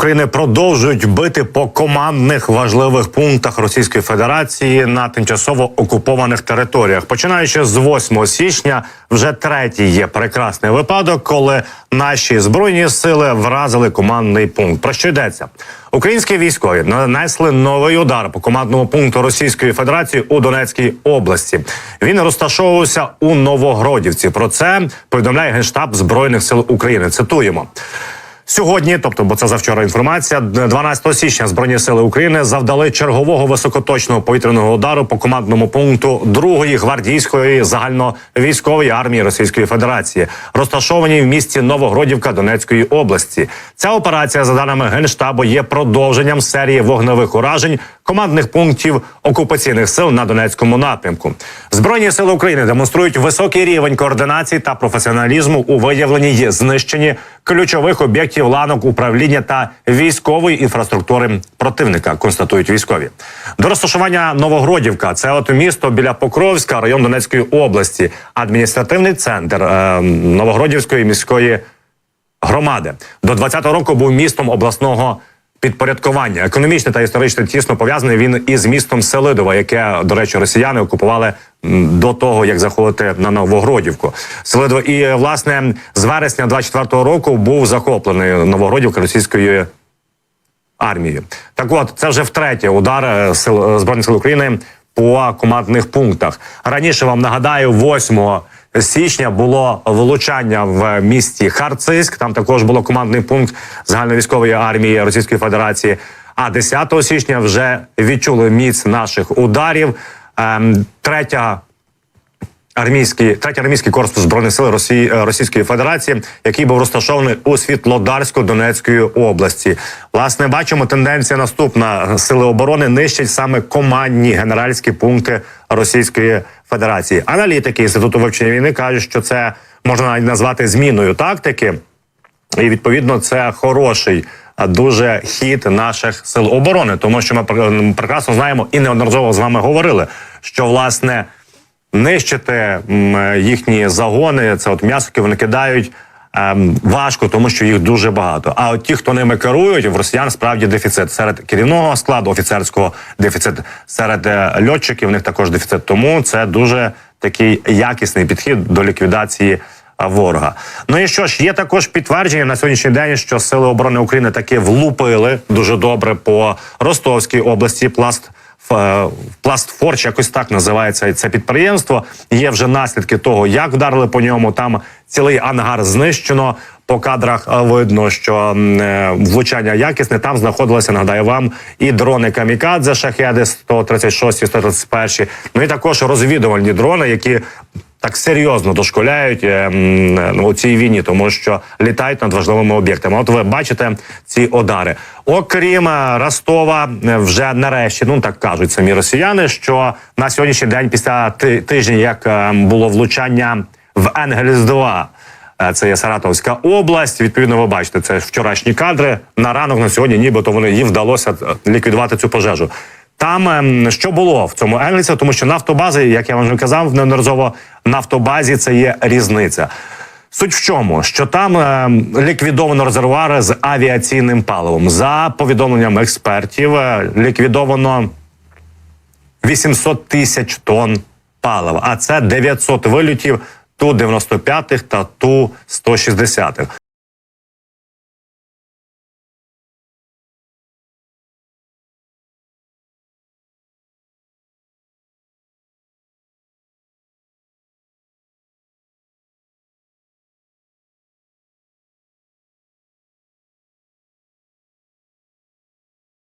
України продовжують бити по командних важливих пунктах Російської Федерації на тимчасово окупованих територіях. Починаючи з 8 січня, вже третій є прекрасний випадок, коли наші збройні сили вразили командний пункт. Про що йдеться? Українські військові нанесли новий удар по командному пункту Російської Федерації у Донецькій області. Він розташовувався у Новогродівці. Про це повідомляє генштаб збройних сил України. Цитуємо. Сьогодні, тобто, бо це завчора інформація, 12 січня збройні сили України завдали чергового високоточного повітряного удару по командному пункту другої гвардійської загальновійськової армії Російської Федерації, розташованій в місті Новогродівка Донецької області. Ця операція, за даними генштабу, є продовженням серії вогневих уражень командних пунктів окупаційних сил на Донецькому напрямку. Збройні сили України демонструють високий рівень координації та професіоналізму у виявленні і знищенні ключових об'єктів ланок управління та військової інфраструктури противника. Констатують військові. До розташування Новогродівка це от місто біля Покровська, район Донецької області, адміністративний центр е, Новогродівської міської громади. До 20-го року був містом обласного підпорядкування. Економічно та історично тісно пов'язаний він із містом Селидова, яке, до речі, росіяни окупували до того, як заходити на Новогродівку. Селидово. І власне з вересня 24-го року був захоплений Новогродівка російською армією. Так, от це вже втретє удар е, сил е, збройних сил України по командних пунктах. Раніше вам нагадаю, 8 січня було влучання в місті Харцизьк. Там також було командний пункт загальновійськової армії Російської Федерації. А 10 січня вже відчули міць наших ударів. Ем, третя армійський третій армійський корпус збройних сил Росії е, Російської Федерації, який був розташований у Світлодарську Донецької області. Власне, бачимо тенденція наступна: сили оборони нищать саме командні генеральські пункти Російської Федерації. Аналітики інституту вивчення війни кажуть, що це можна назвати зміною тактики, і відповідно це хороший. а Дуже хід наших сил оборони, тому що ми прекрасно знаємо і неодноразово з вами говорили, що власне нищити їхні загони, це от м'ясо, вони кидають. Ем, Важко, тому що їх дуже багато. А от ті, хто ними керують, в росіян справді дефіцит серед керівного складу офіцерського дефіцит серед е, льотчиків. В них також дефіцит. Тому це дуже такий якісний підхід до ліквідації ворога. Ну і що ж, є також підтвердження на сьогоднішній день, що сили оборони України таки влупили дуже добре по Ростовській області. Пласт Пластфорч, якось так називається це підприємство. Є вже наслідки того, як вдарили по ньому. Там цілий ангар знищено. По кадрах е, видно, що е, влучання якісне. Там знаходилися, нагадаю вам, і дрони камікадзе шахеди 136, 131, ну і також розвідувальні дрони, які так серйозно дошколяють е, м, ну, у цій війні, тому що літають над важливими об'єктами. От ви бачите ці удари. Окрім е, Ростова, е, вже нарешті, ну так кажуть самі росіяни, що на сьогоднішній день, після ти- тижня, як е, було влучання в Енгельс 2 Е, Це є Саратовська область. Відповідно, ви бачите, це вчорашні кадри. На ранок на сьогодні, нібито вони їм вдалося е, ліквідувати цю пожежу. Там ем, що було в цьому Енгельсі, тому що нафтобази, як я вам вже казав, неодноразово нафтобазі це є різниця. Суть в чому, що там е, ліквідовано резервуари з авіаційним паливом. За повідомленням експертів, е, ліквідовано 800 тисяч тонн палива, а це 900 вилітів Ту-95 та Ту-160.